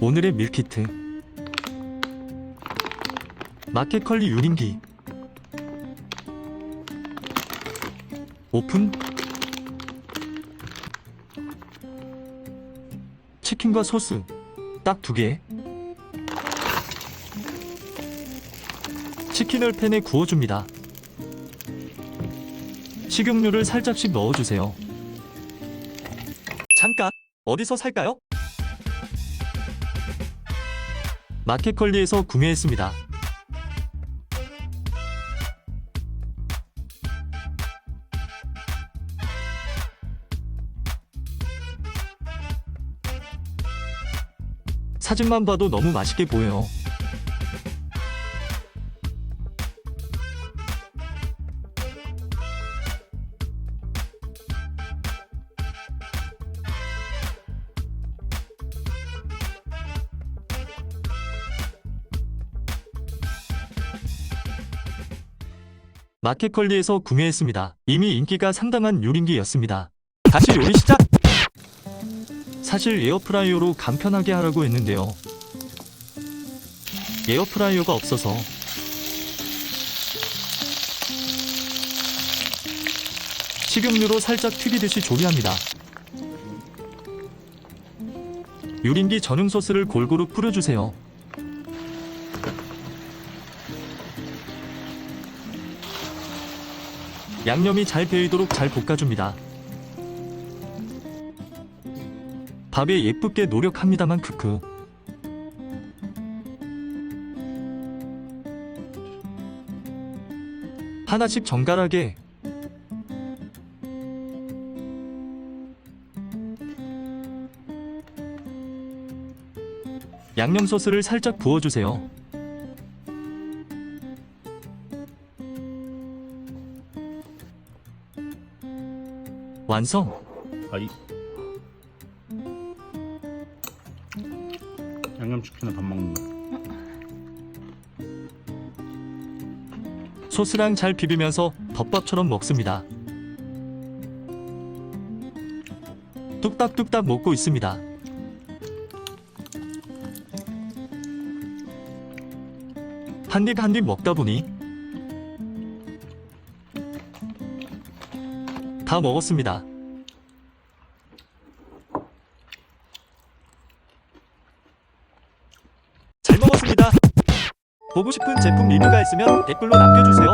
오늘의 밀키트. 마켓컬리 유린기. 오픈. 치킨과 소스. 딱 두 개. 치킨을 팬에 구워줍니다 식용유를 살짝씩 넣어주세요 잠깐 어디서 살까요? 마켓컬리에서 구매했습니다. 사진만 봐도 너무 맛있게 보여요. 마켓컬리에서 구매했습니다. 이미 인기가 상당한 요린기였습니다. 다시 요리 시작! 사실 에어프라이어로 간편하게 하라고 했는데요. 에어프라이어가 없어서 식용유로 살짝 튀기듯이 조리합니다. 요린기 전용 소스를 골고루 뿌려주세요. 양념이 잘 배이도록 잘 볶아줍니다. 밥에 예쁘게 노력합니다만 크크. 하나씩 정갈하게 양념 소스를 살짝 부어주세요. 완성! 아이 양념치킨을 밥 먹는 거 소스랑 잘 비비면서 덮밥처럼 먹습니다. 뚝딱뚝딱 먹고 있습니다. 한 입 한 입 먹다 보니 다 먹었습니다. 잘 먹었습니다. 보고 싶은 제품 리뷰가 있으면 댓글로 남겨주세요.